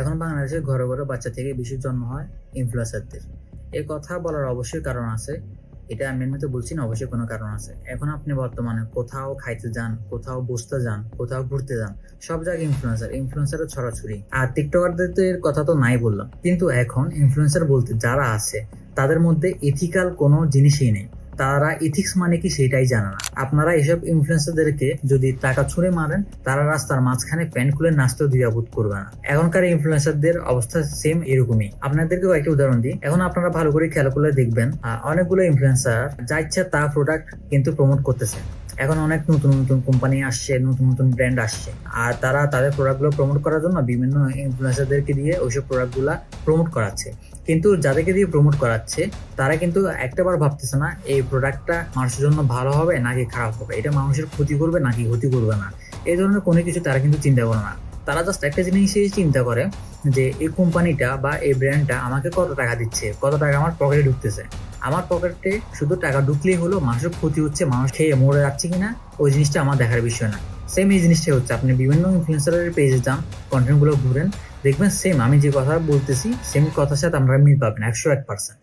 এখন বাংলাদেশে ঘরে ঘরে বাচ্চা থেকে বেশি জন্ম হয় ইনফ্লুয়েন্সারদের এই কথা বলার অবশ্যই কারণ আছে। এটা আমি এমনিতে বলছি না, অবশ্যই কোনো কারণ আছে। এখন আপনি বর্তমানে কোথাও খাইতে যান, কোথাও বসতে যান, কোথাও ঘুরতে যান, সব জায়গায় ইনফ্লুয়েন্সার ইনফ্লুয়েন্সারের ছড়াছড়ি। আর টিকটকারদের তো এর কথা তো নাই বললাম। কিন্তু এখন ইনফ্লুয়েন্সার বলতে যারা আছে, তাদের মধ্যে এথিক্যাল কোনো জিনিসই নেই। তারা ইথিক্স মানে কি সেটাই জানে না। আপনারা এসব ইনফ্লুয়েন্সারদেরকে যদি টাকা ছুঁড়ে মারেন, তারা রাস্তার মাঝখানে প্যান্ট খুলে নাচতেও দ্বিধাবোধ করবে না। এখনকার ইনফ্লুয়েন্সারদের অবস্থা সেম এরকমই। আপনাদেরকেও একটা উদাহরণ দিই। এখন আপনারা ভালো করে খেয়াল করলে দেখবেন অনেকগুলো ইনফ্লুয়েন্সার যা ইচ্ছা তা প্রোডাক্ট কিন্তু প্রমোট করতেছে। এখন অনেক নতুন নতুন কোম্পানি আসছে, নতুন নতুন ব্র্যান্ড আসছে। আর তারা তাদের প্রোডাক্টগুলো প্রমোট করার জন্য বিভিন্ন ইনফ্লুয়েন্সারদেরকে দিয়ে ওইসব প্রোডাক্টগুলো প্রমোট করাচ্ছে। কিন্তু যাদেরকে দিয়ে প্রমোট করাচ্ছে, তারা কিন্তু একটাবার ভাবতেছে না, এই প্রোডাক্টটা মানুষের জন্য ভালো হবে নাকি খারাপ হবে? এটা মানুষের ক্ষতি করবে নাকি ক্ষতি করবে না? এই ধরনের কোনো কিছু তারা কিন্তু চিন্তা করে না। তারা জাস্ট একটা জিনিসই চিন্তা করে যে, এই কোম্পানিটা বা এই ব্র্যান্ডটা আমাকে কত টাকা দিচ্ছে? কত টাকা আমার পকেটে ঢুকতেছে? আমার পকেটে শুধু টাকা ঢুকলেই হলো, মানুষের ক্ষতি হচ্ছে, মানুষ খেয়ে মরে যাচ্ছে কিনা? ওই জিনিসটা আমার দেখার বিষয় না। সেম এই জিনিসটাই হচ্ছে। আপনি বিভিন্ন ইনফ্লুয়েন্সারের পেজে যান কন্টেন্টগুলো ঘুরেন, দেখবেন সেম আমি যে কথা বলতেছি সেম কথার সাথে আমরা মিল পাবেন, একশো এক পার্সেন্ট